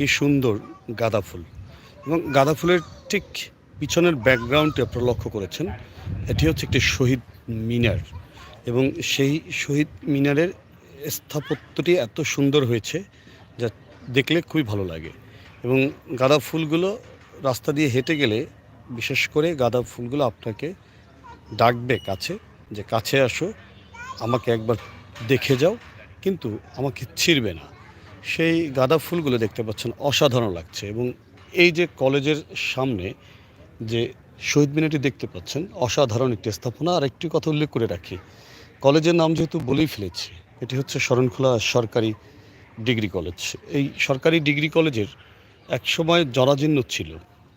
কি সুন্দর গাঁদা ফুল। এবং গাঁদা ফুলের ঠিক পিছনের ব্যাকগ্রাউন্ডটি আপনারা লক্ষ্য করেছেন, এটি হচ্ছে একটি শহীদ মিনার। এবং সেই শহীদ মিনারের স্থাপত্যটি এত সুন্দর হয়েছে যা দেখলে খুবই ভালো লাগে। এবং গাঁদা ফুলগুলো রাস্তা দিয়ে হেঁটে গেলে বিশেষ করে গাঁদা ফুলগুলো আপনাকে ডাকবে কাছে, যে কাছে আসো, আমাকে একবার দেখে যাও, কিন্তু আমাকে ছিঁড়বে না। সেই গাঁদা ফুলগুলো দেখতে পাচ্ছেন, অসাধারণ লাগছে এবং এই যে কলেজের সামনে যে শহীদ মিনারটি দেখতে পাচ্ছেন, অসাধারণ একটি স্থাপনা। আর একটি কথা উল্লেখ করে রাখি, কলেজের নাম যেহেতু বলেই ফেলেছি, এটি হচ্ছে শরণখোলা সরকারি ডিগ্রি কলেজ। এই সরকারি ডিগ্রি কলেজের একসময় জরাজীর্ণ ছিল,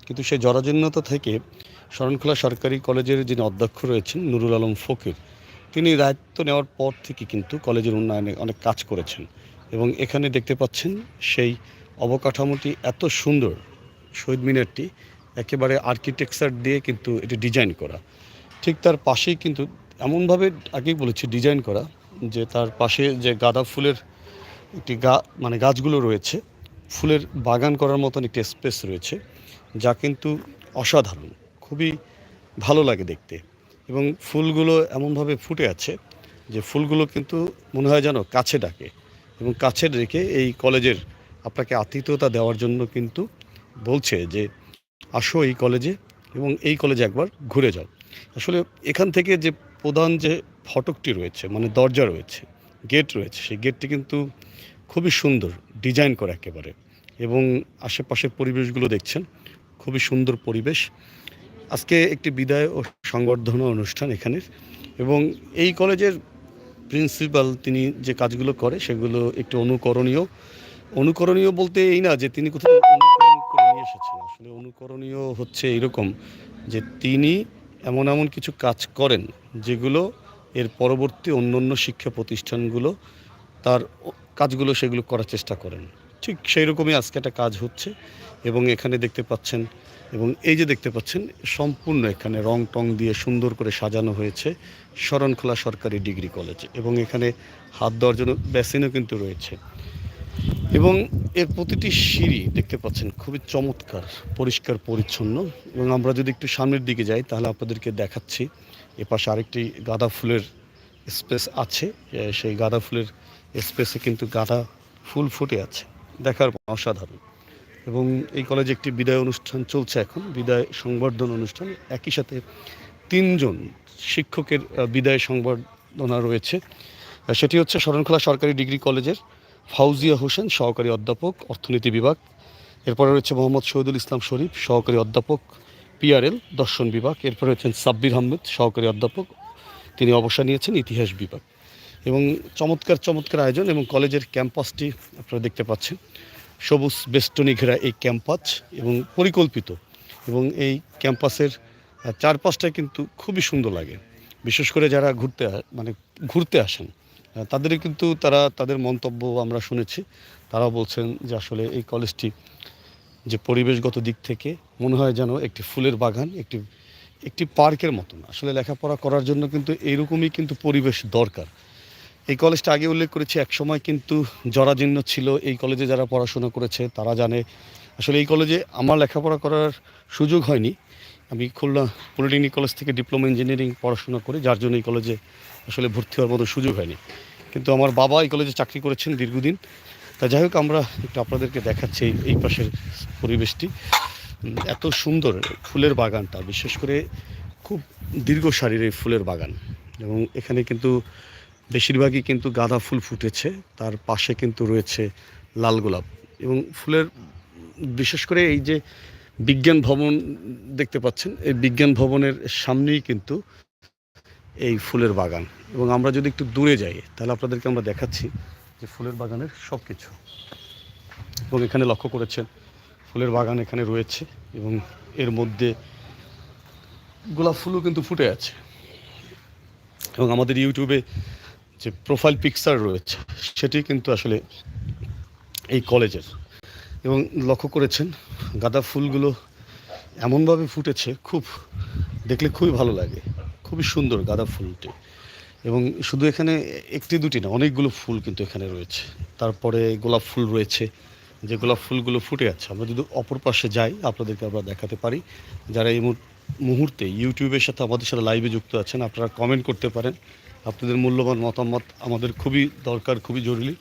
কিন্তু সেই জরাজীর্ণতা থেকে শরণখোলা সরকারি কলেজের যিনি অধ্যক্ষ রয়েছেন, নুরুল আলম ফকির, তিনি দায়িত্ব নেওয়ার পর থেকে কিন্তু কলেজের উন্নয়নে অনেক কাজ করেছেন। এবং এখানে দেখতে পাচ্ছেন সেই অবকাঠামোটি এত সুন্দর শহীদ মিনারটি, একেবারে আর্কিটেকচার দিয়ে কিন্তু এটি ডিজাইন করা। ঠিক তার পাশেই কিন্তু এমনভাবে আগেই বলেছি ডিজাইন করা যে তার পাশে যে গাঁদা ফুলের একটি গা মানে গাছগুলো রয়েছে, ফুলের বাগান করার মতন একটি স্পেস রয়েছে, যা কিন্তু অসাধারণ, খুবই ভালো লাগে দেখতে। এবং ফুলগুলো এমনভাবে ফুটে আছে যে ফুলগুলো কিন্তু মনে হয় যেন কাছে ডাকে। এবং কাছে রেখে এই কলেজের আপনাকে আতিথ্যতা দেওয়ার জন্য কিন্তু বলছে যে, আসো এই কলেজে এবং এই কলেজে একবার ঘুরে যাও। আসলে এখান থেকে যে প্রধান যে ফটকটি রয়েছে মানে দরজা রয়েছে, গেট রয়েছে, সেই গেটটি কিন্তু খুবই সুন্দর, ডিজাইন করা একেবারে এবং আশেপাশের পরিবেশগুলো দেখছেন, খুবই সুন্দর পরিবেশ। আজকে একটি বিদায় ও সংবর্ধনা অনুষ্ঠান এখানের এবং এই কলেজের প্রিন্সিপাল তিনি যে কাজগুলো করে সেগুলো একটু অনুকরণীয়। অনুকরণীয় বলতে এই না যে তিনি কোথাও অনুকরণ করে নিয়ে এসেছেন। আসলে অনুকরণীয় হচ্ছে এরকম যে তিনি এমন এমন কিছু কাজ করেন যেগুলো এর পরবর্তী অন্য অন্য শিক্ষা প্রতিষ্ঠানগুলো তার কাজগুলো সেগুলো করার চেষ্টা করেন। ঠিক সেই রকমই আজকে একটা কাজ হচ্ছে এবং এখানে দেখতে পাচ্ছেন এবং এই যে দেখতে পাচ্ছেন, সম্পূর্ণ এখানে রং টং দিয়ে সুন্দর করে সাজানো হয়েছে শরণখোলা সরকারি ডিগ্রি কলেজ এবং এখানে হাত দেওয়ার জন্য বেসিনও কিন্তু রয়েছে এবং এর প্রতিটি সিঁড়ি দেখতে পাচ্ছেন খুবই চমৎকার, পরিষ্কার, পরিচ্ছন্ন এবং আমরা যদি একটু সামনের দিকে যাই তাহলে আপনাদেরকে দেখাচ্ছি এ পাশে আরেকটি গাঁদা ফুলের স্পেস আছে সেই গাঁদা ফুলের স্পেসে কিন্তু গাঁদা ফুল ফুটে আছে। দেখার অসাধারণ। এবং এই কলেজে একটি বিদায় অনুষ্ঠান চলছে এখন, বিদায় সংবর্ধনা অনুষ্ঠান। একই সাথে তিনজন শিক্ষকের বিদায় সংবর্ধনা রয়েছে। সেটি হচ্ছে শরণখোলা সরকারি ডিগ্রি কলেজের ফাউজিয়া হোসেন, সহকারী অধ্যাপক, অর্থনীতি বিভাগ। এরপরে রয়েছে মোহাম্মদ শহীদুল ইসলাম শরীফ, সহকারী অধ্যাপক পিআরএল দর্শন বিভাগ। এরপরে রয়েছেন সাব্বির আহমেদ, সহকারী অধ্যাপক। তিনি অবসর নিয়েছেন ইতিহাস বিভাগ। এবং চমৎকার চমৎকার আয়োজন এবং কলেজের ক্যাম্পাসটি আপনারা দেখতে পাচ্ছেন। সবুজ বেষ্টনী ঘেরা এই ক্যাম্পাস এবং পরিকল্পিত এবং এই ক্যাম্পাসের আহ, চারপাশটায় কিন্তু খুবই সুন্দর লাগে। বিশেষ করে যারা ঘুরতে মানে ঘুরতে আসেন তাদের কিন্তু তারা তাদের মন্তব্য আমরা শুনেছি। তারাও বলছেন যে আসলে এই কলেজটি যে পরিবেশগত দিক থেকে মনে হয় যেন একটি ফুলের বাগান একটি একটি পার্কের মতন। আসলে লেখাপড়া করার জন্য কিন্তু এইরকমই কিন্তু পরিবেশ দরকার। এই কলেজটা আগে উল্লেখ করেছি, এক সময় কিন্তু জরাজীর্ণ ছিল। এই কলেজে যারা পড়াশোনা করেছে, তারা জানে। আসলে এই কলেজে আমার লেখাপড়া করার সুযোগ হয়নি। আমি খুলনা পলিটেকনিক কলেজ থেকে ডিপ্লোমা ইঞ্জিনিয়ারিং পড়াশোনা করি, যার জন্য এই কলেজে আসলে ভর্তি হওয়ার মতো সুযোগ হয়নি। কিন্তু আমার বাবা এই কলেজে চাকরি করেছেন দীর্ঘদিন। তা যাই হোক, আমরা একটু আপনাদেরকে দেখাচ্ছি এই- এই পাশের পরিবেশটি। এত সুন্দর ফুলের বাগানটা, বিশেষ করে খুব দীর্ঘ সারির এই ফুলের বাগান। এবং এখানে কিন্তু বেশিরভাগই কিন্তু গাঁদা ফুল ফুটেছে, তার পাশে কিন্তু রয়েছে লাল গোলাপ। এবং ফুলের, বিশেষ করে এই যে বিজ্ঞান ভবন দেখতে পাচ্ছেন, এই বিজ্ঞান ভবনের সামনেই কিন্তু এই ফুলের বাগান। এবং আমরা যদি একটু দূরে যাই, তাহলে আপনাদেরকে আমরা দেখাচ্ছি যে ফুলের বাগানের সব কিছু এবং এখানে লক্ষ্য করেছেন, ফুলের বাগান এখানে রয়েছে এবং এর মধ্যে গোলাপ ফুলও কিন্তু ফুটে আছে। এবং আমাদের ইউটিউবে যে প্রোফাইল পিকচার রয়েছে, সেটি কিন্তু আসলে এই কলেজের। এবং লক্ষ্য করেছেন, গাঁদা ফুলগুলো এমনভাবে ফুটেছে, খুব দেখলে খুবই ভালো লাগে। খুবই সুন্দর গাঁদা ফুলটি। এবং শুধু এখানে একটি দুটি না, অনেকগুলো ফুল কিন্তু এখানে রয়েছে। তারপরে গোলাপ ফুল রয়েছে, যে গোলাপ ফুলগুলো ফুটে আছে। আমরা যদি অপর পাশে যাই, আপনাদেরকে আমরা দেখাতে পারি। যারা এই মুহূর- মুহূর্তে ইউটিউবের সাথে আমাদের সাথে লাইভে যুক্ত আছেন, আপনারা কমেন্ট করতে পারেন। আপনাদের মূল্যবান মতামত আমাদের খুবই দরকার, খুবই জরুরি।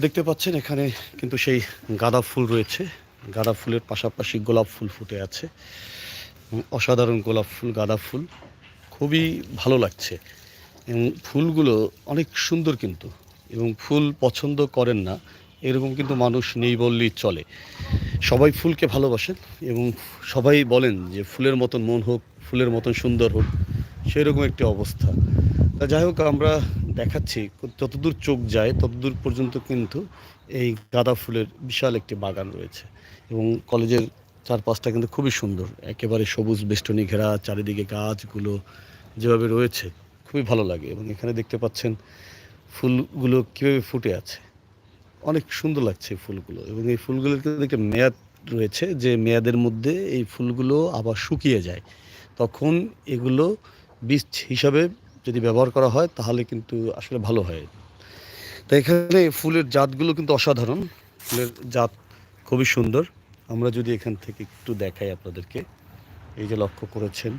দেখতে পাচ্ছেন এখানে কিন্তু সেই গাঁদা ফুল রয়েছে। গাঁদা ফুলের পাশাপাশি গোলাপ ফুল ফুটে আছে। অসাধারণ গোলাপ ফুল, গাঁদা ফুল। খুবই ভালো লাগছে। এবং ফুলগুলো অনেক সুন্দর কিন্তু। এবং ফুল পছন্দ করেন না, এরকম কিন্তু মানুষ নেই বললেই চলে। সবাই ফুলকে ভালোবাসেন এবং সবাই বলেন যে ফুলের মতন মন হোক, ফুলের মতন সুন্দর হোক। সেরকম একটি অবস্থা। তা যাই হোক, আমরা দেখাচ্ছি, যতদূর চোখ যায়, ততদূর পর্যন্ত কিন্তু এই গাঁদা ফুলের বিশাল একটি বাগান রয়েছে। এবং কলেজের চারপাশটা কিন্তু খুবই সুন্দর। একেবারে সবুজ বেষ্টনী ঘেরা, চারিদিকে গাছগুলো যেভাবে রয়েছে, খুবই ভালো লাগে। এবং এখানে দেখতে পাচ্ছেন ফুলগুলো কীভাবে ফুটে আছে। অনেক সুন্দর লাগছে ফুলগুলো। এবং এই ফুলগুলোর কিন্তু একটা মেয়াদ রয়েছে যে, মেয়াদের মধ্যে এই ফুলগুলো আবার শুকিয়ে যায়। তখন এগুলো বীজ হিসাবে যদি ব্যবহার করা হয়, তাহলে কিন্তু আসলে ভালো হয়। তো এখানে ফুলের জাতগুলো কিন্তু অসাধারণ। ফুলের জাত খুবই সুন্দর। আমরা যদি এখান থেকে একটু দেখাই আপনাদেরকে। এই যে লক্ষ্য করেছেন,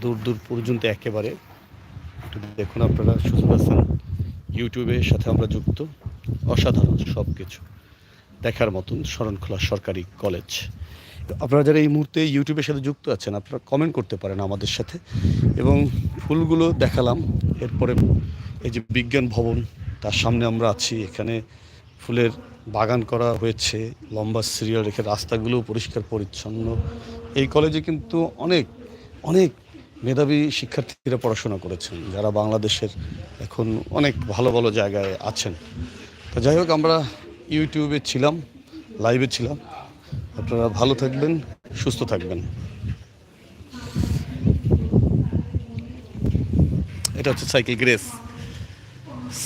দূর দূর পর্যন্ত একেবারে। দেখুন আপনারা সুযোগ আছেন। ইউটিউবের সাথে আমরা যুক্ত। অসাধারণ সব কিছু দেখার মতন শরণখোলা সরকারি কলেজ। আপনারা যারা এই মুহূর্তে ইউটিউবের সাথে যুক্ত আছেন, আপনারা কমেন্ট করতে পারেন আমাদের সাথে। এবং ফুলগুলো দেখালাম, এরপরে এই যে বিজ্ঞান ভবন, তার সামনে আমরা আছি। এখানে ফুলের বাগান করা হয়েছে, লম্বা সিরিয়াল রেখে রাস্তাগুলো পরিষ্কার, পরিচ্ছন্ন। এই কলেজে কিন্তু অনেক অনেক মেধাবী শিক্ষার্থীরা পড়াশোনা করেছেন, যারা বাংলাদেশের এখন অনেক ভালো ভালো জায়গায় আছেন। তো যাই হোক, আমরা ইউটিউবে ছিলাম লাইভে ছিলাম। আপনারা ভালো থাকবেন, সুস্থ থাকবেন। এটা হচ্ছে সাইকেল গ্রেস।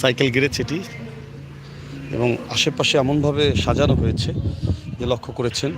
সাইকেল গ্রেস এটি। এবং আশেপাশে এমনভাবে সাজানো হয়েছে যে লক্ষ্য করেছেন।